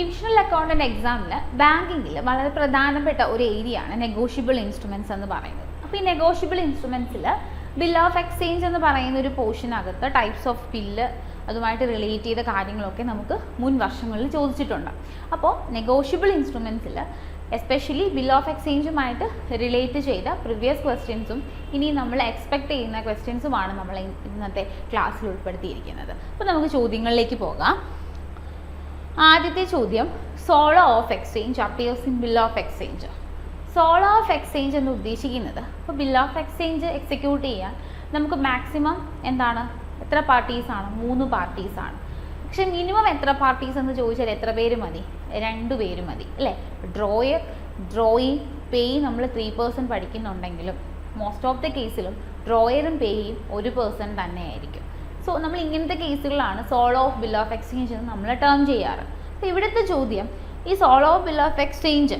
Divisional accountant എക്സാമിൽ ബാങ്കിങ്ങിൽ വളരെ പ്രധാനപ്പെട്ട ഒരു ഏരിയ ആണ് നെഗോഷ്യബിൾ ഇൻസ്ട്രുമെന്റ്സ് എന്ന് പറയുന്നത്. അപ്പോൾ ഈ നെഗോഷ്യബിൾ ഇൻസ്ട്രുമെന്റ്സിൽ ബിൽ ഓഫ് എക്സ്ചേഞ്ച് എന്ന് പറയുന്ന ഒരു പോർഷനകത്ത് ടൈപ്സ് ഓഫ് ബില്ല് അതുമായിട്ട് റിലേറ്റ് ചെയ്ത കാര്യങ്ങളൊക്കെ നമുക്ക് മുൻ വർഷങ്ങളിൽ ചോദിച്ചിട്ടുണ്ട്. അപ്പോൾ നെഗോഷ്യബിൾ ഇൻസ്ട്രുമെൻസിൽ എസ്പെഷ്യലി ബിൽ ഓഫ് എക്സ്ചേഞ്ചുമായിട്ട് റിലേറ്റ് ചെയ്ത പ്രിവിയസ് ക്വസ്റ്റ്യൻസും ഇനി നമ്മൾ എക്സ്പെക്ട് ചെയ്യുന്ന ക്വസ്റ്റ്യൻസുമാണ് നമ്മൾ ഇന്നത്തെ ക്ലാസ്സിൽ ഉൾപ്പെടുത്തിയിരിക്കുന്നത്. അപ്പോൾ നമുക്ക് ചോദ്യങ്ങളിലേക്ക് പോകാം. ആദ്യത്തെ ചോദ്യം sola of exchange appears in bill of exchange sola of exchange എന്ന് ഉദ്ദേശിക്കുന്നത് ഇപ്പോൾ ബിൽ ഓഫ് എക്സ്ചേഞ്ച് എക്സിക്യൂട്ട് ചെയ്യാൻ നമുക്ക് മാക്സിമം എന്താണ്? എത്ര പാർട്ടീസാണ് മൂന്ന് പാർട്ടീസാണ് പക്ഷെ മിനിമം എത്ര പാർട്ടീസ് എന്ന് ചോദിച്ചാൽ എത്ര പേര് മതി? രണ്ട് പേര് മതി അല്ലേ? ഡ്രോയർ ഡ്രോയി പേയ് നമ്മൾ ത്രീ പേഴ്സൺ പഠിക്കുന്നുണ്ടെങ്കിലും മോസ്റ്റ് ഓഫ് ദ കേസിലും ഡ്രോയറും പേയും ഒരു പേഴ്സൺ തന്നെയായിരിക്കും. സോ നമ്മൾ ഇങ്ങനത്തെ കേസുകളാണ് sola of bill of exchange എന്ന് നമ്മൾ ടേം ചെയ്യാറ്. അപ്പോൾ ഇവിടുത്തെ ചോദ്യം ഈ sola of bill of exchange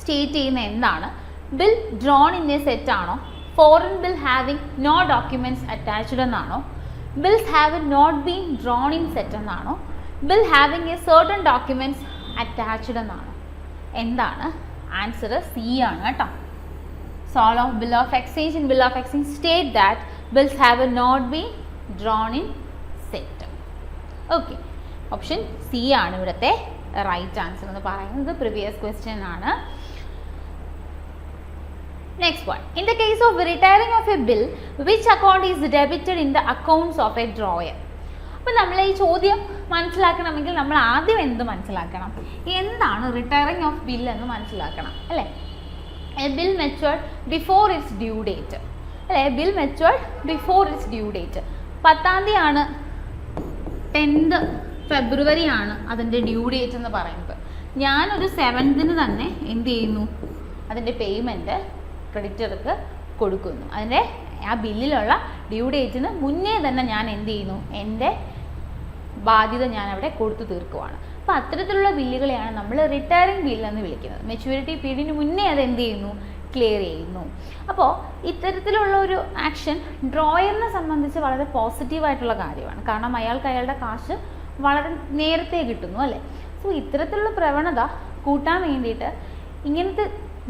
state ചെയ്യുന്ന എന്താണ്? Bill drawn in a set ആണോ? Foreign bill having no documents attached എന്നാണോ? Bills have not been drawn in set എന്നാണോ? Bill having a certain documents attached എന്നാണോ? എന്താണ്? ആൻസർ സി ആണ് കേട്ടോ. Sola of bill of exchange in bill of exchange state that bills have not been drawn in set okay option C ആണ് ഇവിടുത്തെ right answer എന്ന് പറയുന്നത്. Previous question ആണ്. Next one in the case of retiring of a bill which account is debited in the accounts of a drawer അപ്പോൾ നമ്മൾ ഈ ചോദ്യം മനസ്സിലാക്കണമെങ്കിൽ നമ്മൾ ആദ്യം എന്ത് മനസ്സിലാക്കണം? എന്താണ് റിട്ടയറിംഗ് ഓഫ് ബിൽ എന്ന് മനസ്സിലാക്കണം അല്ലേ? A bill matured before its due date അല്ലേ? Bill matured before its due date പത്താം തീയതിയാണ് ടെൻത്ത് ഫെബ്രുവരി ആണ് അതിന്റെ ഡ്യൂ ഡേറ്റ് എന്ന് പറയുന്നത്. ഞാനൊരു സെവൻത്തിന് തന്നെ എന്ത് ചെയ്യുന്നു? അതിന്റെ പേയ്മെന്റ് ക്രെഡിറ്റർക്ക് കൊടുക്കുന്നു. അതിന്റെ ആ ബില്ലിലുള്ള ഡ്യൂ ഡേറ്റിന് മുന്നേ തന്നെ ഞാൻ എന്ത് ചെയ്യുന്നു? എന്റെ ബാധ്യത ഞാൻ അവിടെ കൊടുത്തു തീർക്കുവാണ്. അപ്പോൾ അത്തരത്തിലുള്ള ബില്ലുകളെയാണ് നമ്മൾ റിട്ടയറിംഗ് ബിൽ എന്ന് വിളിക്കുന്നത്. മെച്യൂരിറ്റി പീരീഡിന് മുന്നേ അത് എന്ത് ചെയ്യുന്നു? ക്ലിയർ ചെയ്യുന്നു. അപ്പോൾ ഇത്തരത്തിലുള്ള ഒരു ആക്ഷൻ ഡ്രോയറിനെ സംബന്ധിച്ച് വളരെ പോസിറ്റീവായിട്ടുള്ള കാര്യമാണ്. കാരണം അയാൾക്ക് അയാളുടെ കാശ് വളരെ നേരത്തെ കിട്ടുന്നു അല്ലേ? സോ ഇത്തരത്തിലുള്ള പ്രവണത കൂട്ടാൻ വേണ്ടിയിട്ട് ഇങ്ങനത്തെ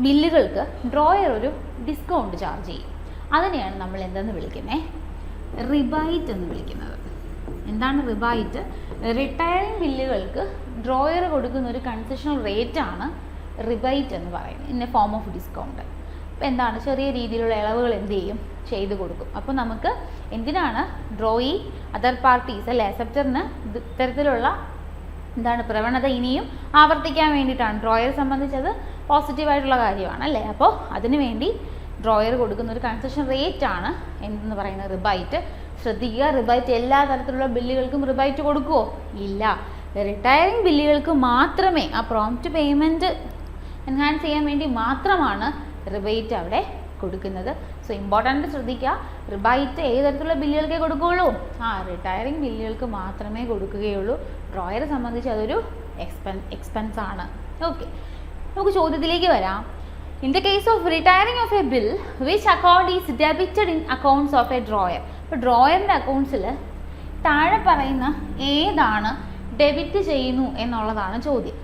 ബില്ലുകൾക്ക് ഡ്രോയർ ഒരു ഡിസ്കൗണ്ട് ചാർജ് ചെയ്യും. അതിനെയാണ് നമ്മൾ എന്തെന്ന് വിളിക്കുന്നത് റിബൈറ്റ് എന്ന് വിളിക്കുന്നത്. എന്താണ് റിബൈറ്റ് റിട്ടയറിംഗ് ബില്ലുകൾക്ക് ഡ്രോയർ കൊടുക്കുന്ന ഒരു കൺസെഷണൽ റേറ്റാണ് റിബൈറ്റ് എന്ന് പറയുന്നത് ഇന്ന ഫോം ഓഫ് ഡിസ്കൗണ്ട് അപ്പോൾ എന്താണ്? ചെറിയ രീതിയിലുള്ള ഇളവുകൾ എന്ത് ചെയ്യും? ചെയ്തു കൊടുക്കും. അപ്പോൾ നമുക്ക് എന്തിനാണ്? ഡ്രോയി അതർ പാർട്ടീസ് അല്ലെ? അക്സെപ്റ്ററിന് ഇത്തരത്തിലുള്ള എന്താണ്? പ്രവണത ഇനിയും ആവർത്തിക്കാൻ വേണ്ടിയിട്ടാണ്. ഡ്രോയറെ സംബന്ധിച്ചത് പോസിറ്റീവായിട്ടുള്ള കാര്യമാണ് അല്ലേ? അപ്പോൾ അതിനു വേണ്ടി ഡ്രോയർ കൊടുക്കുന്ന ഒരു കൺസെഷൻ റേറ്റ് ആണ് എന്തെന്ന് പറയുന്നത്? റിബൈറ്റ് ശ്രദ്ധിക്കുക. റിബൈറ്റ് എല്ലാ തരത്തിലുള്ള ബില്ലുകൾക്കും റിബൈറ്റ് കൊടുക്കുമോ ഇല്ല. റിട്ടയറിങ് ബില്ലുകൾക്ക് മാത്രമേ ആ പ്രോംപ്റ്റ് പേയ്മെന്റ് എൻഹാൻസ് ചെയ്യാൻ വേണ്ടി മാത്രമാണ് റിബേറ്റ് അവിടെ കൊടുക്കുന്നത്. സോ ഇമ്പോർട്ടന്റ് ശ്രദ്ധിക്കുക. റിബൈറ്റ് ഏത് തരത്തിലുള്ള ബില്ലുകൾക്കേ കൊടുക്കുകയുള്ളൂ? ആ റിട്ടയറിങ് ബില്ലുകൾക്ക് മാത്രമേ കൊടുക്കുകയുള്ളൂ. ഡ്രോയറെ സംബന്ധിച്ച് അതൊരു എക്സ്പെൻ എക്സ്പെൻസ് ആണ്. ഓക്കെ നമുക്ക് ചോദ്യത്തിലേക്ക് വരാം. In the case of retiring of a bill which account is debited in accounts of a drawer ഇപ്പോൾ ഡ്രോയറിന്റെ അക്കൗണ്ട്സിൽ താഴെ പറയുന്ന ഏതാണ് ഡെബിറ്റ് ചെയ്യുന്നു എന്നുള്ളതാണ് ചോദ്യം.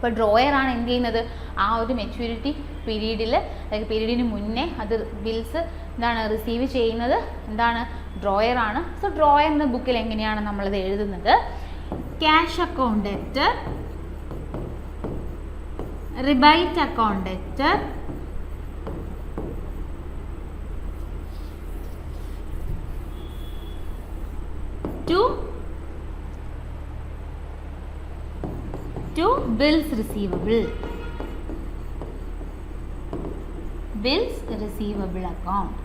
ഇപ്പോൾ ഡ്രോയറാണ് എന്ത് ചെയ്യുന്നത്? ആ ഒരു മെച്യൂരിറ്റി പീരീഡിൽ അല്ലെങ്കിൽ പീരീഡിന് മുന്നേ അത് ബിൽസ് എന്താണ് റിസീവ് ചെയ്യുന്നത്? എന്താണ് ഡ്രോയറാണ് സോ ഡ്രോയർ എന്ന ബുക്കിൽ എങ്ങനെയാണ് നമ്മളത് എഴുതുന്നത്? Cash account rebate account debtor to to bills receivable bills receivable account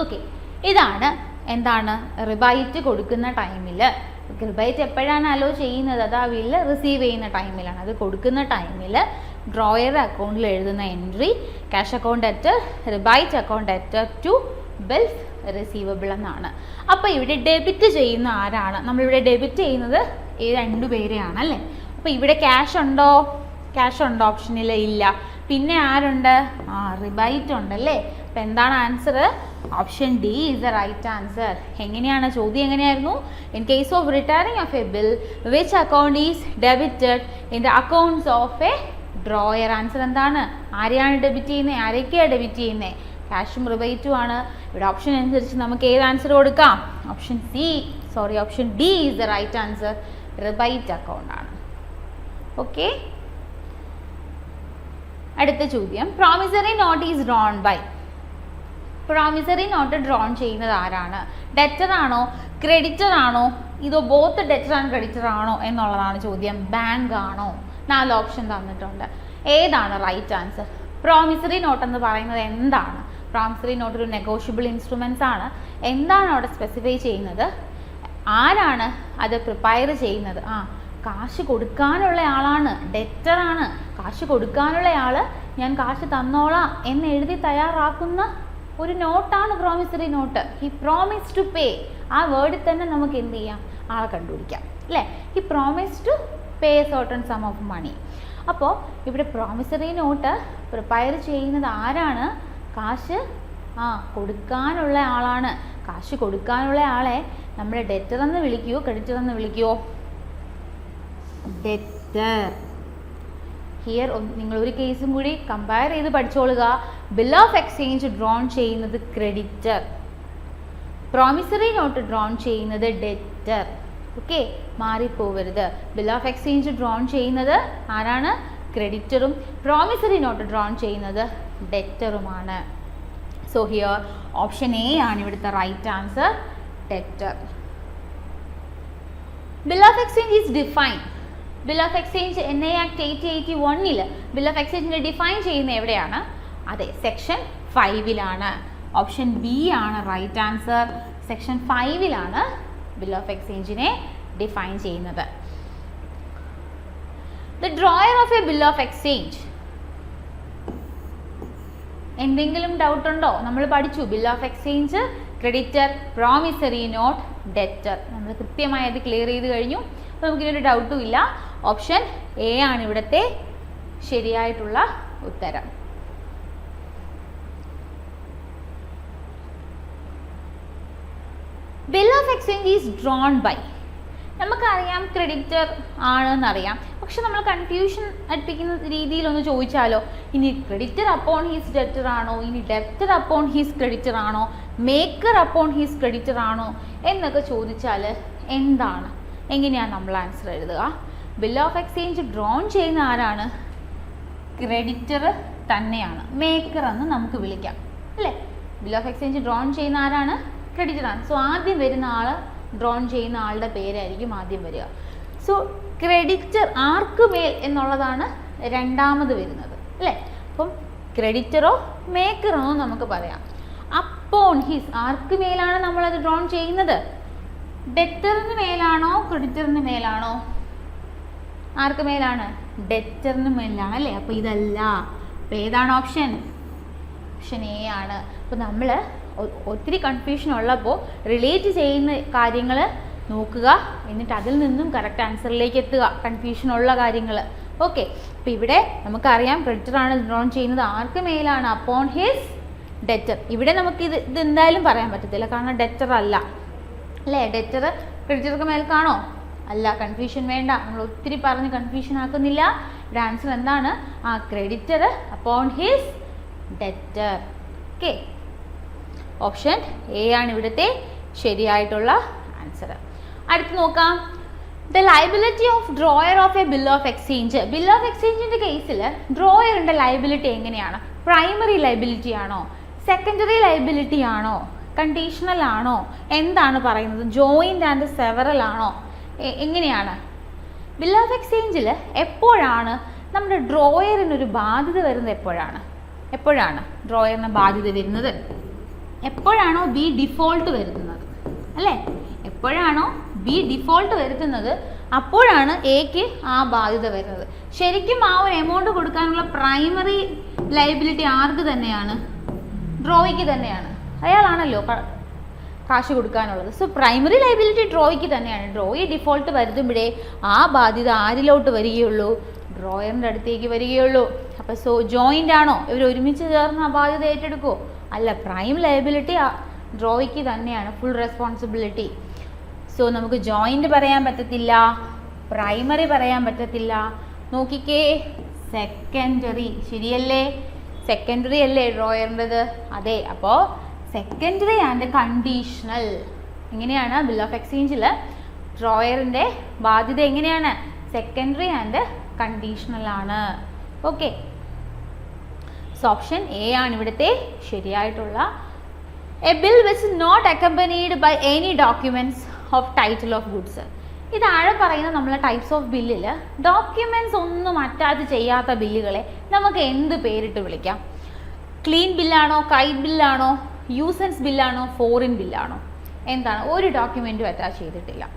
okay ഇതാണ് എന്താണ് റിബൈറ്റ് കൊടുക്കുന്ന ടൈമിൽ റിബൈറ്റ് എപ്പോഴാണ് അലോ ചെയ്യുന്നത്? അത് ആ ബില്ല് റിസീവ് ചെയ്യുന്ന ടൈമിലാണ് അത് കൊടുക്കുന്ന ടൈമിൽ ഡ്രോയർ അക്കൗണ്ടിൽ എഴുതുന്ന entry cash account at rebate account at to bills receivable എന്നാണ്. അപ്പോൾ ഇവിടെ ഡെബിറ്റ് ചെയ്യുന്ന ആരാണ്? നമ്മളിവിടെ ഡെബിറ്റ് ചെയ്യുന്നത് ഈ രണ്ടു പേരെയാണ് അല്ലേ? അപ്പോൾ ഇവിടെ ക്യാഷ് ഉണ്ടോ? ക്യാഷ് ഉണ്ടോ ഓപ്ഷനിൽ ഇല്ല. പിന്നെ ആരുണ്ട്? ആ റിബൈറ്റ് ഉണ്ടല്ലേ അപ്പം എന്താണ് answer option D is the right answer എങ്ങനെയാണ്? ചോദ്യം എങ്ങനെയായിരുന്നു? In case of returning of a bill which account is debited in the accounts of a drawer answer എന്താണ്? ആരെയാണ് ഡെബിറ്റ് ചെയ്യുന്നത് ആരൊക്കെയാണ് ഡെബിറ്റ് ചെയ്യുന്നത് ക്യാഷും റിബൈറ്റും ആണ്. ഇവിടെ ഓപ്ഷൻ അനുസരിച്ച് നമുക്ക് ഏത് ആൻസർ കൊടുക്കാം? Option C sorry option D is the right answer rebate account ആണ്. ഓക്കെ അടുത്ത ചോദ്യം. Promissory note is drawn by promissory note drawn ചെയ്യുന്നത് ആരാണ്? ഡെറ്റർ ആണോ? ക്രെഡിറ്റർ ആണോ? ഇതോ ബോത്ത് ഡെറ്റർ ആൻഡ് ക്രെഡിറ്റർ ആണോ എന്നുള്ളതാണ് ചോദ്യം. ബാങ്ക് ആണോ? നാല് ഓപ്ഷൻ തന്നിട്ടുണ്ട്. ഏതാണ് റൈറ്റ് ആൻസർ പ്രോമിസറി നോട്ട് എന്ന് പറയുന്നത് എന്താണ്? പ്രോമിസറി നോട്ട് ഒരു നെഗോഷ്യബിൾ ഇൻസ്ട്രുമെൻസ് ആണ്. എന്താണ് അവിടെ സ്പെസിഫൈ ചെയ്യുന്നത്? ആരാണ് അത് പ്രിപ്പയർ ചെയ്യുന്നത്? ആ കാശ് കൊടുക്കാനുള്ള ആളാണ്. ഡെറ്ററാണ് കാശ് കൊടുക്കാനുള്ള ആൾ ഞാൻ കാശ് തന്നോളാം എന്ന് എഴുതി തയ്യാറാക്കുന്ന ഒരു നോട്ടാണ് promissory note he promise to pay ആ വേർഡിൽ തന്നെ നമുക്ക് എന്ത് ചെയ്യാം? ആളെ കണ്ടുപിടിക്കാം. അല്ലേ? He promise to pay certain sum of money അപ്പോൾ ഇവിടെ പ്രോമിസറി നോട്ട് പ്രിപ്പയർ ചെയ്യുന്നത് ആരാണ്? കാശ് ആ കൊടുക്കാനുള്ള ആളാണ്. കാശ് കൊടുക്കാനുള്ള ആളെ നമ്മൾ ഡെറ്റർ എന്ന് വിളിക്കുവോ ക്രെഡിറ്റർ എന്ന് വിളിക്കുവോ ഡെറ്റർ ഹിയർ നിങ്ങൾ ഒരു കേസും കൂടി കമ്പയർ ചെയ്ത് പഠിച്ചോളുക. ബിൽ ഓഫ് എക്സ്ചേഞ്ച് ഡ്രോൺ ചെയ്യുന്നത് ക്രെഡിറ്റർ പ്രോമിസറി നോട്ട് ഡ്രോൺ ചെയ്യുന്നത് ഡെറ്റർ ഓക്കെ മാറിപ്പോവരുത്. ബിൽ ഓഫ് എക്സ്ചേഞ്ച് ഡ്രോൺ ചെയ്യുന്നത് ആരാണ്? ക്രെഡിറ്ററും പ്രോമിസറി നോട്ട് ഡ്രോൺ ചെയ്യുന്നത് ഡെറ്ററുമാണ് സോ ഹിയർ ഓപ്ഷൻ എ ആണ് ഇവിടുത്തെ right answer debtor bill of exchange is define bill of exchange N I act eighty eighty വണ്ണിൽ ബിൽ ഓഫ് എക്സ്ചേഞ്ചിനെ ഡിഫൈൻ ചെയ്യുന്ന എവിടെയാണ്? അതെ സെക്ഷൻ ഫൈവിലാണ് ഓപ്ഷൻ ബി ആണ് റൈറ്റ് ആൻസർ സെക്ഷൻ ഫൈവിലാണ് ബിൽ ഓഫ് എക്സ്ചേഞ്ചിനെ ഡിഫൈൻ ചെയ്യുന്നത്. The drawer of a bill of exchange എന്തെങ്കിലും ഡൗട്ട് ഉണ്ടോ? നമ്മൾ പഠിച്ചു. Bill of exchange creditor promissory note debtor നമ്മൾ കൃത്യമായി അത് ക്ലിയർ ചെയ്ത് കഴിഞ്ഞു. അപ്പോൾ നമുക്കിനൊരു ഡൗട്ടും ഇല്ല. ഓപ്ഷൻ എ ആണ് ഇവിടുത്തെ ശരിയായിട്ടുള്ള ഉത്തരം. Bill of exchange is drawn by നമുക്കറിയാം ക്രെഡിറ്റർ ആണെന്നറിയാം. പക്ഷെ നമ്മൾ കൺഫ്യൂഷൻ അടുപ്പിക്കുന്ന രീതിയിലൊന്ന് ചോദിച്ചാലോ? ഇനി ക്രെഡിറ്റർ അപ്പോൺ ഹീസ് ഡെറ്റർ ആണോ? ഇനി ഡെറ്റർ അപ്പോൺ ഹീസ് ക്രെഡിറ്റർ ആണോ? മേക്കർ അപ്പോൺ ഹീസ് ക്രെഡിറ്റർ ആണോ? എന്നൊക്കെ ചോദിച്ചാൽ എന്താണ്? എങ്ങനെയാണ് നമ്മൾ ആൻസർ എഴുതുക? ബിൽ ഓഫ് എക്സ്ചേഞ്ച് ഡ്രോൺ ചെയ്യുന്ന ആരാണ്? ക്രെഡിറ്റർ തന്നെയാണ്. മേക്കർ എന്ന് നമുക്ക് വിളിക്കാം. അല്ലേ? ബിൽ ഓഫ് എക്സ്ചേഞ്ച് ഡ്രോൺ ചെയ്യുന്ന ആരാണ്? ക്രെഡിറ്റർ ആണ്. സോ ആദ്യം വരുന്ന ആൾ ഡ്രോൺ ചെയ്യുന്ന ആളുടെ പേരായിരിക്കും ആദ്യം വരിക. സോ ക്രെഡിറ്റർ ആർക്ക് മേൽ എന്നുള്ളതാണ് രണ്ടാമത് വരുന്നത്. അല്ലേ? അപ്പം ക്രെഡിറ്ററോ മേക്കറോ നമുക്ക് പറയാം. അപ്പോൺ ഹിസ് ആർക്ക് മേലാണ് നമ്മളത് ഡ്രോൺ ചെയ്യുന്നത്? ഡെറ്ററിന് മേലാണോ ക്രെഡിറ്ററിന് മേലാണോ? ആർക്ക് മേലാണ്? ഡെറ്ററിന് മേലാണ് അല്ലേ? അപ്പോൾ ഇതല്ല. അപ്പോൾ ഏതാണ് ഓപ്ഷൻ ഓപ്ഷൻ എ ആണ്. അപ്പോൾ നമ്മൾ ഒത്തിരി കൺഫ്യൂഷൻ ഉള്ളപ്പോൾ റിലേറ്റ് ചെയ്യുന്ന കാര്യങ്ങൾ നോക്കുക. എന്നിട്ട് അതിൽ നിന്നും കറക്റ്റ് ആൻസറിലേക്ക് എത്തുക. കൺഫ്യൂഷൻ ഉള്ള കാര്യങ്ങൾ ഓക്കെ അപ്പോൾ ഇവിടെ നമുക്കറിയാം ക്രെഡിറ്റർ ആണ് ഡ്രോൺ ചെയ്യുന്നത്. ആർക്ക് മേലാണ്? അപ്പോൺ ഹിസ് ഡെറ്റർ ഇവിടെ നമുക്ക് ഇത് ഇത് എന്തായാലും പറയാൻ പറ്റത്തില്ല. കാരണം ഡെറ്റർ അല്ല. അല്ലേ? ഡെറ്റർ ക്രെഡിറ്റർക്ക് മേൽക്കാണോ അല്ല കൺഫ്യൂഷൻ വേണ്ട. നമ്മൾ ഒത്തിരി പറഞ്ഞ് കൺഫ്യൂഷൻ ആക്കുന്നില്ല. ഇവിടെ ആൻസർ എന്താണ്? ആ creditor upon his debtor okay option A ആണ് ഇവിടുത്തെ ശരിയായിട്ടുള്ള ആൻസർ അടുത്ത് നോക്കാം. The liability of drawer of a bill of exchange bill of എക്സ്ചേഞ്ചിന്റെ കേസിൽ ഡ്രോയറിന്റെ ലൈബിലിറ്റി എങ്ങനെയാണ്? പ്രൈമറി ലൈബിലിറ്റി ആണോ? സെക്കൻഡറി ലൈബിലിറ്റി ആണോ? കണ്ടീഷണൽ ആണോ? എന്താണ് പറയുന്നത്? ജോയിന്റ് ആൻഡ് സെവറൽ ആണോ? എങ്ങനെയാണ്? ബിൽ ഓഫ് എക്സ്ചേഞ്ചിൽ എപ്പോഴാണ് നമ്മുടെ ഡ്രോയറിനൊരു ബാധ്യത വരുന്നത് എപ്പോഴാണ്? എപ്പോഴാണ് ഡ്രോയറിന് ബാധ്യത വരുന്നത്? എപ്പോഴാണോ ബി ഡിഫോൾട്ട് വരുത്തുന്നത്? അല്ലേ? എപ്പോഴാണോ ബി ഡിഫോൾട്ട് വരുത്തുന്നത് അപ്പോഴാണ് എക്ക് ആ ബാധ്യത വരുന്നത്. ശരിക്കും ആ ഒരു എമൗണ്ട് കൊടുക്കാനുള്ള പ്രൈമറി ലയബിലിറ്റി ആർക്ക് തന്നെയാണ്? ഡ്രോയിക്ക് തന്നെയാണ്. അയാളാണല്ലോ കാശ് കൊടുക്കാനുള്ളത്. സോ പ്രൈമറി ലൈബിലിറ്റി ഡ്രോയ്ക്ക് തന്നെയാണ്. ഡ്രോയി ഡിഫോൾട്ട് വരുത്തുമ്പോഴേ ആ ബാധ്യത ആരിലോട്ട് വരികയുള്ളൂ? ഡ്രോയറിന്റെ അടുത്തേക്ക് വരികയുള്ളൂ. അപ്പോൾ സോ ജോയിന്റ് ആണോ? ഇവർ ഒരുമിച്ച് ചേർന്ന് ആ ബാധ്യത ഏറ്റെടുക്കുമോ അല്ല പ്രൈം ലൈബിലിറ്റി ഡ്രോയ്ക്ക് തന്നെയാണ് ഫുൾ റെസ്പോൺസിബിലിറ്റി സോ നമുക്ക് ജോയിന്റ് പറയാൻ പറ്റത്തില്ല. പ്രൈമറി പറയാൻ പറ്റത്തില്ല. നോക്കിക്കേ. സെക്കൻഡറി ശരിയല്ലേ? സെക്കൻഡറി അല്ലേ ഡ്രോയറിന്റെത് അതെ. അപ്പോൾ സെക്കൻഡറി ആൻഡ് കണ്ടീഷണൽ എങ്ങനെയാണ്? ബിൽ ഓഫ് എക്സ്ചേഞ്ചിൽ ഡ്രോയറിന്റെ ബാധ്യത എങ്ങനെയാണ്? സെക്കൻഡറി ആൻഡ് കണ്ടീഷണൽ ആണ്. ഓക്കെ സോ ഓപ്ഷൻ എ ആണ് ഇവിടുത്തെ ശരിയായിട്ടുള്ള. A bill which not accompanied by any documents of title of goods ഇതാഴെ താഴെ പറയുന്ന നമ്മളെ ടൈപ്സ് ഓഫ് ബില്ലിൽ ഡോക്യുമെന്റ്സ് ഒന്നും അറ്റാച്ച് ചെയ്യാത്ത ബില്ലുകളെ നമുക്ക് എന്ത് പേരിട്ട് വിളിക്കാം? ക്ലീൻ ബില്ലാണോ കൈ ബില്ലാണോ യൂസൻസ് ബില്ലാണോ ഫോറിൻ ബില്ലാണോ? എന്താണ്? ഒരു ഡോക്യുമെന്റും അറ്റാച്ച് ചെയ്തിട്ടില്ല.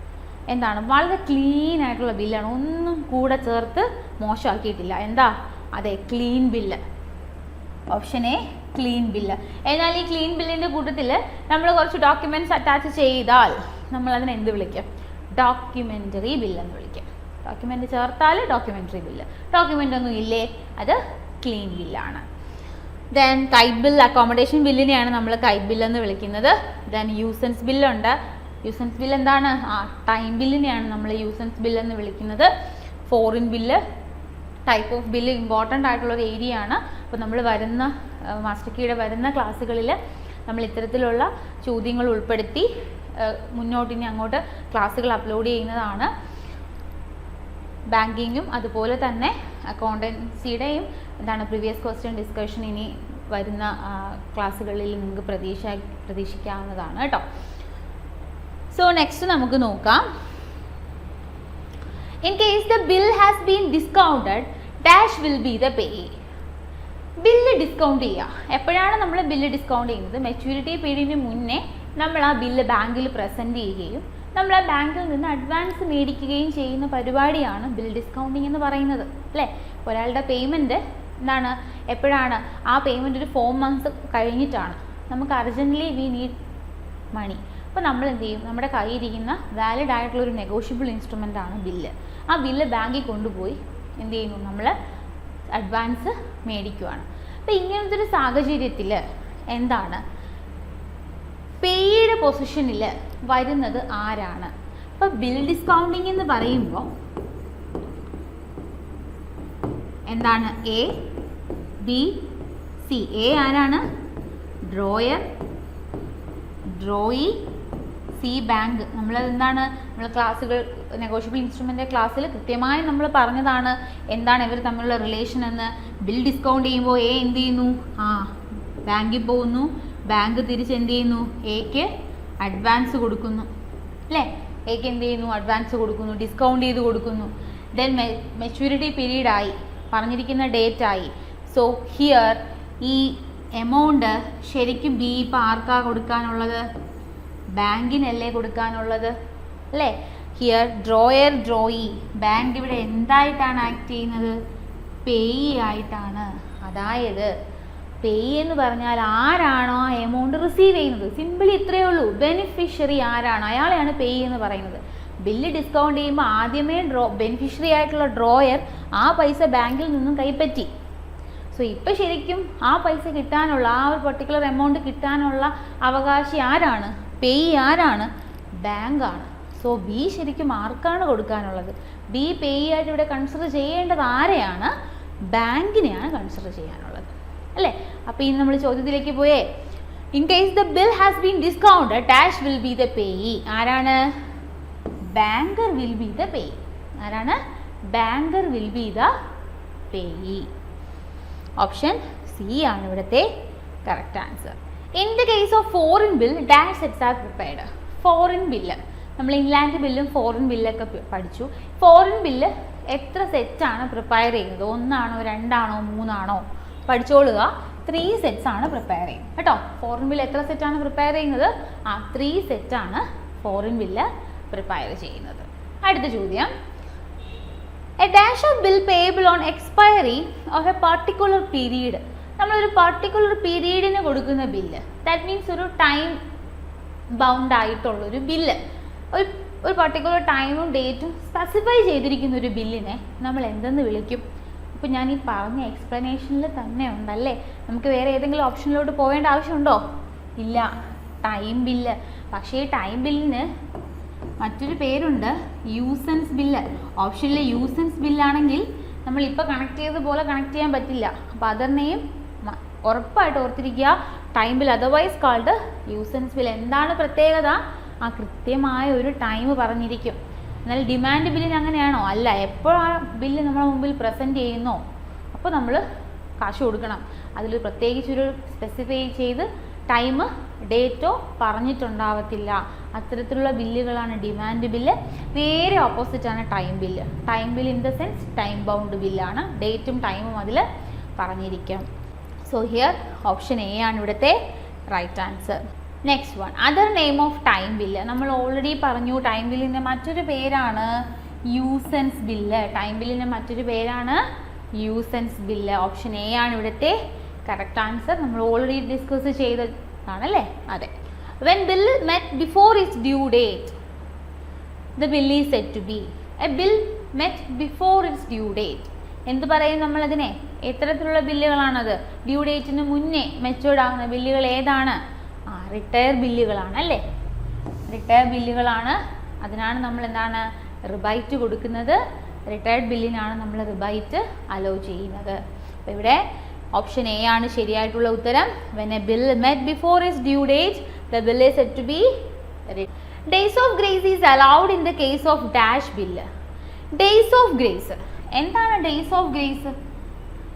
എന്താണ്? വളരെ ക്ലീൻ ആയിട്ടുള്ള ബില്ലാണ്. ഒന്നും കൂടെ ചേർത്ത് മോശമാക്കിയിട്ടില്ല. എന്താ? അതെ clean bill option A clean bill എന്നാൽ ഈ ക്ലീൻ ബില്ലിന്റെ കൂട്ടത്തിൽ നമ്മൾ കുറച്ച് ഡോക്യുമെന്റ്സ് അറ്റാച്ച് ചെയ്താൽ നമ്മൾ അതിനെ എന്ത് വിളിക്കും? ഡോക്യുമെന്ററി ബില്ലെന്ന് വിളിക്കും. ഡോക്യുമെന്റ് ചേർത്താൽ ഡോക്യുമെന്ററി ബില്ല് ഡോക്യുമെന്റ് ഒന്നും ഇല്ലേ? അത് ക്ലീൻ ബില്ലാണ് ദെൻ കൈറ്റ് ബിൽ അക്കോമഡേഷൻ ബില്ലിനെയാണ് നമ്മൾ കൈറ്റ് ബില്ലെന്ന് വിളിക്കുന്നത്. ദെൻ യൂസൻസ് ബില്ലുണ്ട് യൂസൻസ് ബിൽ എന്താണ്? ആ ടൈം ബില്ലിനെയാണ് നമ്മൾ യൂസൻസ് ബില്ലെന്ന് വിളിക്കുന്നത്. Foreign bill type of bill important ആയിട്ടുള്ള ഒരു ഏരിയ ആണ്. അപ്പോൾ നമ്മൾ വരുന്ന മാസ്റ്റർ കീയുടെ വരുന്ന ക്ലാസ്സുകളിൽ നമ്മൾ ഇത്തരത്തിലുള്ള ചോദ്യങ്ങൾ ഉൾപ്പെടുത്തി ആ, മുന്നോട്ട് ഇനി അങ്ങോട്ട് ക്ലാസ്സുകൾ അപ്ലോഡ് ചെയ്യുന്നതാണ്. ബാങ്കിങ്ങും അതുപോലെ തന്നെ അക്കൗണ്ടൻസിയുടെയും എന്താണ് പ്രീവിയസ് ക്വസ്റ്റ്യൻ ഡിസ്കഷൻ ഇനി വരുന്ന ക്ലാസ്സുകളിൽ നിങ്ങൾക്ക് പ്രതീക്ഷ പ്രതീക്ഷിക്കാവുന്നതാണ് കേട്ടോ. സോ നെക്സ്റ്റ് നമുക്ക് നോക്കാം. In case the bill has been discounted dash will be the pay bill discount ചെയ്യുക. എപ്പോഴാണ് നമ്മൾ ബില്ല് ഡിസ്കൗണ്ട് ചെയ്യുന്നത്? മെച്യൂരിറ്റി പീരീഡിന് മുന്നേ നമ്മൾ ആ ബില്ല് ബാങ്കിൽ പ്രസന്റ് ചെയ്യുകയും നമ്മൾ ആ ബാങ്കിൽ നിന്ന് അഡ്വാൻസ് മേടിക്കുകയും ചെയ്യുന്ന പരിപാടിയാണ് ബിൽ ഡിസ്കൗണ്ടിങ് എന്ന് പറയുന്നത്. അല്ലേ? ഒരാളുടെ പേയ്മെന്റ് എന്താണ് എപ്പോഴാണ് ആ പേയ്മെന്റ് ഒരു ഫോർ മന്ത്സ് കഴിഞ്ഞിട്ടാണ്. നമുക്ക് അർജന്റ്ലി വി നീഡ് മണി അപ്പോൾ നമ്മൾ എന്ത് ചെയ്യും? നമ്മുടെ കയ്യിരിക്കുന്ന വാലിഡ് ആയിട്ടുള്ള ഒരു നെഗോഷ്യബിൾ ഇൻസ്ട്രുമെന്റ് ആണ് ബില്ല് ആ ബില്ല് ബാങ്കിൽ കൊണ്ടുപോയി എന്ത് ചെയ്യുന്നു? നമ്മൾ അഡ്വാൻസ് മേടിക്കുവാണ്. അപ്പോൾ ഇങ്ങനത്തെ ഒരു സാഹചര്യത്തിൽ എന്താണ്? പേയ്ഡ് പൊസിഷനിൽ വരുന്നത് ആരാണ്? അപ്പോൾ ബിൽ ഡിസ്കൗണ്ടിങ് എന്ന് പറയുമ്പോൾ എന്താണ്? എ ബി സി എ ആരാണ്? ഡ്രോയർ ഡ്രോയി സി ബാങ്ക് നമ്മൾ എന്താണ്? നമ്മൾ ക്ലാസ്സുകൾ നെഗോഷ്യബിൾ ഇൻസ്ട്രുമെന്റ് ക്ലാസ്സിൽ കൃത്യമായി നമ്മൾ പറഞ്ഞതാണ് എന്താണ് ഇവർ തമ്മിലുള്ള റിലേഷൻ എന്ന്. ബിൽ ഡിസ്കൗണ്ട് ചെയ്യുമ്പോൾ എ എന്ത് ചെയ്യുന്നു? ആ ബാങ്കിൽ പോകുന്നു. ബാങ്ക് തിരിച്ച് എന്ത് ചെയ്യുന്നു? എക്ക് അഡ്വാൻസ് കൊടുക്കുന്നു. അല്ലേ? എക്ക് എന്ത് ചെയ്യുന്നു? അഡ്വാൻസ് കൊടുക്കുന്നു. ഡിസ്കൗണ്ട് ചെയ്ത് കൊടുക്കുന്നു. ദെൻ മെച്യൂരിറ്റി പീരീഡ് ആയി. പറഞ്ഞിരിക്കുന്ന ഡേറ്റ് ആയി. സോ ഹിയർ ഈ എമൗണ്ട് ശരിക്കും ബി ഇപ്പം ആർക്കാ കൊടുക്കാനുള്ളത്? ബാങ്കിനല്ലേ കൊടുക്കാനുള്ളത്? അല്ലേ? ഹിയർ ഡ്രോയർ ഡ്രോയി ബാങ്ക് ഇവിടെ എന്തായിട്ടാണ് ആക്ട് ചെയ്യുന്നത്? പേയി ആയിട്ടാണ്. അതായത് പേ എന്ന് പറഞ്ഞാൽ ആരാണോ ആ എമൗണ്ട് റിസീവ് ചെയ്യുന്നത്? സിമ്പിളി ഇത്രയേ ഉള്ളൂ. ബെനിഫിഷ്യറി ആരാണ്? അയാളെയാണ് പേ എന്ന് പറയുന്നത്. ബില്ല് ഡിസ്കൗണ്ട് ചെയ്യുമ്പോൾ ആദ്യമേ ഡ്രോ ബെനിഫിഷ്യറി ആയിട്ടുള്ള ഡ്രോയർ ആ പൈസ ബാങ്കിൽ നിന്നും കൈപ്പറ്റി. സോ ഇപ്പം ശരിക്കും ആ പൈസ കിട്ടാനുള്ള ആ ഒരു പെർട്ടിക്കുലർ എമൗണ്ട് കിട്ടാനുള്ള അവകാശി ആരാണ്? പേയി ആരാണ്? ബാങ്കാണ് സോ ബി ശരിക്കും ആർക്കാണ് കൊടുക്കാനുള്ളത്? ബി പേയി ആയിട്ട് ഇവിടെ കൺസിഡർ ചെയ്യേണ്ടത് ആരെയാണ്? ബാങ്കിനെയാണ് കൺസിഡർ ചെയ്യാനുള്ളത്. അല്ലേ? അപ്പോൾ ഇനി നമ്മൾ ചോദ്യത്തിലേക്ക് പോയേ. In case the bill has been discount dash will be the payee ആരാണ്? Banker will be the payee ആരാണ്? Banker will be the payee option C ആണ് ഇവിടുത്തെ correct answer in the case of foreign bill dash sets are prepared foreign bill നമ്മൾ England ബില്ലും foreign ബില്ലൊക്കെ പഠിച്ചു. Foreign bill എത്ര സെറ്റാണ് പ്രിപ്പയർ ചെയ്യുന്നത്? ഒന്നാണോ രണ്ടാണോ മൂന്നാണോ? പഠിച്ചോളുക. ത്രീ സെറ്റ്സ് ആണ് പ്രിപ്പയർ ചെയ്യുന്നത്. കേട്ടോ? ഫോറിൻ ബില്ല് എത്ര സെറ്റാണ് പ്രിപ്പയർ ചെയ്യുന്നത്? ആ ത്രീ സെറ്റാണ് ഫോറിൻ ബില്ല് പ്രിപ്പയർ ചെയ്യുന്നത്. അടുത്ത ചോദ്യം. A dash of bill payable on expiry of a particular period നമ്മളൊരു പർട്ടിക്കുലർ പീരീഡിന് കൊടുക്കുന്ന ബില്ല് ദാറ്റ് മീൻസ് ഒരു ടൈം ബൗണ്ട് ആയിട്ടുള്ളൊരു ബില്ല് ഒരു ഒരു പർട്ടിക്കുലർ ടൈമും ഡേറ്റും സ്പെസിഫൈ ചെയ്തിരിക്കുന്ന ഒരു ബില്ലിനെ നമ്മൾ എന്തെന്ന് വിളിക്കും? ഇപ്പം ഞാൻ ഈ പറഞ്ഞ എക്സ്പ്ലനേഷനിൽ തന്നെ ഉണ്ടല്ലേ? നമുക്ക് വേറെ ഏതെങ്കിലും ഓപ്ഷനിലോട്ട് പോകേണ്ട ആവശ്യമുണ്ടോ? ഇല്ല. ടൈം ബില്ല് പക്ഷേ ഈ ടൈം ബില്ലിന് മറ്റൊരു പേരുണ്ട് യൂസൻസ് ബില്ല്. ഓപ്ഷനിലെ യൂസൻസ് ബില്ലാണെങ്കിൽ നമ്മൾ ഇപ്പോൾ കണക്ട് ചെയ്ത പോലെ കണക്ട് ചെയ്യാൻ പറ്റില്ല. അപ്പോൾ അതർ നെയിം ഉറപ്പായിട്ട് ഓർത്തിരിക്കുക. Time bill otherwise called usance bill എന്താണ് പ്രത്യേകത? ആ കൃത്യമായ ഒരു ടൈം പറഞ്ഞിരിക്കും. എന്നാൽ ഡിമാൻഡ് ബില്ലിന് അങ്ങനെയാണോ? അല്ല എപ്പോൾ ആ ബില്ല് നമ്മുടെ മുമ്പിൽ പ്രസന്റ് ചെയ്യുന്നോ? അപ്പോൾ നമ്മൾ കാശ് കൊടുക്കണം. അതിൽ പ്രത്യേകിച്ചൊരു സ്പെസിഫൈ ചെയ്ത് ടൈം ഡേറ്റോ പറഞ്ഞിട്ടുണ്ടാവത്തില്ല. അത്തരത്തിലുള്ള ബില്ലുകളാണ് ഡിമാൻഡ് ബില്ല് നേരെ ഓപ്പോസിറ്റാണ് time bill time bill in the sense time bound ബില്ലാണ് ഡേറ്റും ടൈമും അതിൽ പറഞ്ഞിരിക്കും. സോ ഹിയർ ഓപ്ഷൻ എ ആണ് ഇവിടുത്തെ right answer next one other name of time bill നമ്മൾ ഓൾറെഡി പറഞ്ഞു ടൈം ബില്ലിന്റെ മറ്റൊരു പേരാണ് യൂസൻസ് ബില്ല് ടൈം ബില്ലിന്റെ മറ്റൊരു പേരാണ് യൂസൻസ് ബില്ല് ഓപ്ഷൻ എ ആണ് ഇവിടുത്തെ കറക്റ്റ് ആൻസർ നമ്മൾ ഓൾറെഡി ഡിസ്കസ് ചെയ്തതാണല്ലേ? അതെ. When bill met before its due date the bill is set to be a bill met before its due date എന്ത് പറയും നമ്മളതിനെ? എത്തരത്തിലുള്ള ബില്ലുകളാണത്? ഡ്യൂ ഡേറ്റിന് മുന്നേ മെച്ചുവേർഡ് ആകുന്ന ബില്ലുകൾ ഏതാണ്? ആ റിട്ടയർ ബില്ലുകളാണ് അല്ലേ? റിട്ടയർ ബില്ലുകളാണ്. അതിനാണ് നമ്മൾ എന്താണ് റിബൈറ്റ് കൊടുക്കുന്നത്. റിട്ടയർഡ് ബില്ലിനാണ് നമ്മൾ റിബൈറ്റ് അലോ ചെയ്യുന്നത്. അപ്പോൾ ഇവിടെ ഓപ്ഷൻ എ ആണ് ശരിയായിട്ടുള്ള ഉത്തരം. When a bill met before is due date the bill is said to be B Days of grace is allowed in the case of dash bill. Days of grace. എന്താണ് days of grace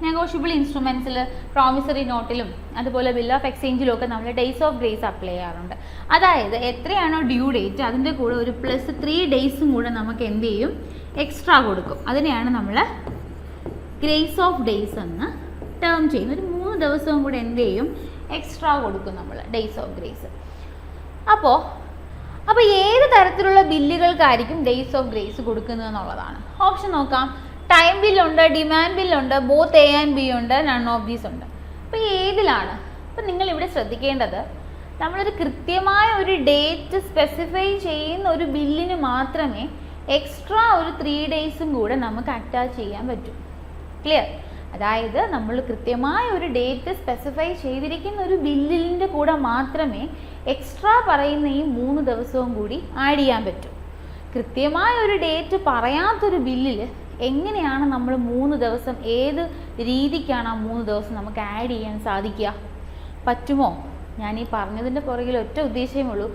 negotiable ഇൻസ്ട്രുമെൻസിൽ promissory നോട്ടിലും അതുപോലെ bill of എക്സ്ചേഞ്ചിലും ഒക്കെ നമ്മൾ days of grace apply ചെയ്യാറുണ്ട്. അതായത് എത്രയാണോ due date അതിന്റെ കൂടെ ഒരു പ്ലസ് ത്രീ ഡേയ്സും കൂടെ നമുക്ക് എന്ത് ചെയ്യും? എക്സ്ട്രാ കൊടുക്കും. അതിനെയാണ് നമ്മൾ ഗ്രേസ് ഓഫ് ഡേയ്സ് എന്ന് ടേം ചെയ്യുന്നത്. ഒരു മൂന്ന് ദിവസവും കൂടെ എന്ത് ചെയ്യും? എക്സ്ട്രാ കൊടുക്കും നമ്മൾ ഡേയ്സ് ഓഫ് ഗ്രേസ് അപ്പോൾ അപ്പോൾ ഏത് തരത്തിലുള്ള ബില്ലുകൾക്കായിരിക്കും ഡേയ്സ് ഓഫ് ഗ്രേസ് കൊടുക്കുന്നത് എന്നുള്ളതാണ്. ഓപ്ഷൻ നോക്കാം. ടൈം ബില്ലുണ്ട് ഡിമാൻഡ് ബില്ലുണ്ട് ബോത്ത് എ ആൻഡ് ബി ഉണ്ട് നൺ ഓഫ് ദീസ് ഉണ്ട്. അപ്പോൾ ഏതിലാണ്? അപ്പം നിങ്ങൾ ഇവിടെ ശ്രദ്ധിക്കേണ്ടത് നമ്മളൊരു കൃത്യമായ ഒരു ഡേറ്റ് സ്പെസിഫൈ ചെയ്യുന്ന ഒരു ബില്ലിന് മാത്രമേ എക്സ്ട്രാ ഒരു ത്രീ ഡേയ്സും കൂടെ നമുക്ക് അറ്റാച്ച് ചെയ്യാൻ പറ്റൂ. ക്ലിയർ അതായത് നമ്മൾ കൃത്യമായ ഒരു ഡേറ്റ് സ്പെസിഫൈ ചെയ്തിരിക്കുന്ന ഒരു ബില്ലിന്റെ കൂടെ മാത്രമേ എക്സ്ട്രാ പറയുന്ന ഈ മൂന്ന് ദിവസവും കൂടി ആഡ് ചെയ്യാൻ പറ്റൂ. കൃത്യമായ ഒരു ഡേറ്റ് പറയാത്തൊരു ബില്ലിൽ എങ്ങനെയാണ് നമ്മൾ മൂന്ന് ദിവസം ഏത് രീതിക്കാണ് ആ മൂന്ന് ദിവസം നമുക്ക് ആഡ് ചെയ്യാൻ സാധിക്കുക? പറ്റുമോ? ഞാൻ ഈ പറഞ്ഞതിന്റെ പുറകിൽ ഒറ്റ ഉദ്ദേശമേ ഉള്ളൂ.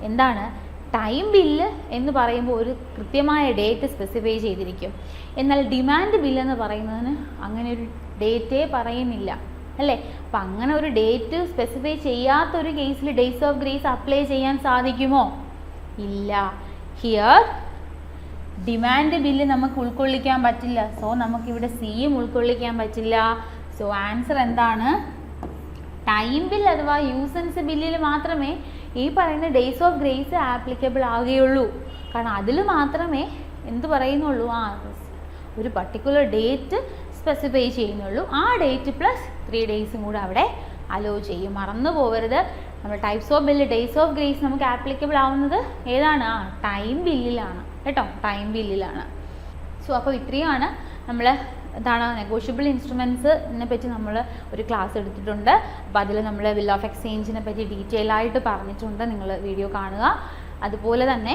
എന്താണ്? ടൈം ബില്ല് എന്ന് പറയുമ്പോൾ ഒരു കൃത്യമായ ഡേറ്റ് സ്പെസിഫൈ ചെയ്തിരിക്കും. എന്നാൽ ഡിമാൻഡ് ബില്ല് എന്ന് പറയുന്നതിന് അങ്ങനെ ഒരു ഡേറ്റേ പറയുന്നില്ല. അല്ലേ? അപ്പം അങ്ങനെ ഒരു ഡേറ്റ് സ്പെസിഫൈ ചെയ്യാത്തൊരു കേസിൽ ഡേയ്സ് ഓഫ് ഗ്രേസ് അപ്ലൈ ചെയ്യാൻ സാധിക്കുമോ? ഇല്ല. ഹിയർ ഡിമാൻഡ് ബില്ല് നമുക്ക് ഉൾക്കൊള്ളിക്കാൻ പറ്റില്ല. സോ നമുക്കിവിടെ സിയും ഉൾക്കൊള്ളിക്കാൻ പറ്റില്ല. സോ ആൻസർ എന്താണ്? ടൈം ബിൽ അഥവാ യൂസൻസ് ബില്ലിൽ മാത്രമേ ഈ പറയുന്ന ഡേയ്സ് ഓഫ് ഗ്രേസ് ആപ്ലിക്കബിൾ ആകുകയുള്ളൂ കാരണം അതിൽ മാത്രമേ എന്ത് പറയുന്നുള്ളൂ? ആ ഒരു പർട്ടിക്കുലർ ഡേറ്റ് സ്പെസിഫൈ ചെയ്യുന്നുള്ളൂ. ആ ഡേറ്റ് പ്ലസ് ത്രീ ഡേയ്സും കൂടെ അവിടെ അലോ ചെയ്യും. മറന്നു പോകരുത് നമ്മൾ types of bill days of grace നമുക്ക് ആപ്ലിക്കബിൾ ആവുന്നത് ഏതാണ്? ആ ടൈം ബില്ലിലാണ് കേട്ടോ? ടൈം ബില്ലിലാണ് സോ അപ്പോൾ ഇത്രയുമാണ് നമ്മൾ എന്താണ് നെഗോഷ്യബിൾ ഇൻസ്ട്രുമെൻസിനെ പറ്റി നമ്മൾ ഒരു ക്ലാസ് എടുത്തിട്ടുണ്ട്. അപ്പോൾ അതിൽ നമ്മൾ വിൽ ഓഫ് എക്സ്ചേഞ്ചിനെ പറ്റി ഡീറ്റെയിൽ ആയിട്ട് പറഞ്ഞിട്ടുണ്ട്. നിങ്ങൾ വീഡിയോ കാണുക. അതുപോലെ തന്നെ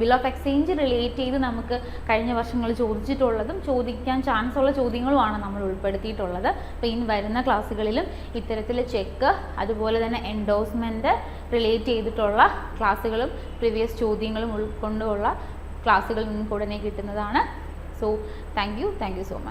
ബിൽ ഓഫ് എക്സ്ചേഞ്ച് റിലേറ്റ് ചെയ്ത് നമുക്ക് കഴിഞ്ഞ വർഷങ്ങൾ ചോദിച്ചിട്ടുള്ളതും ചോദിക്കാൻ ചാൻസ് ഉള്ള ചോദ്യങ്ങളുമാണ് നമ്മൾ ഉൾപ്പെടുത്തിയിട്ടുള്ളത്. അപ്പോൾ ഇനി വരുന്ന ക്ലാസ്സുകളിലും ഇത്തരത്തിൽ ചെക്ക് അതുപോലെ തന്നെ എൻഡോസ്മെന്റ് റിലേറ്റ് ചെയ്തിട്ടുള്ള ക്ലാസ്സുകളും പ്രീവിയസ് ചോദ്യങ്ങളും ഉൾക്കൊണ്ടുള്ള ക്ലാസ്സുകൾ നിങ്ങൾക്ക് ഉടനെ കിട്ടുന്നതാണ്. So thank you thank you so much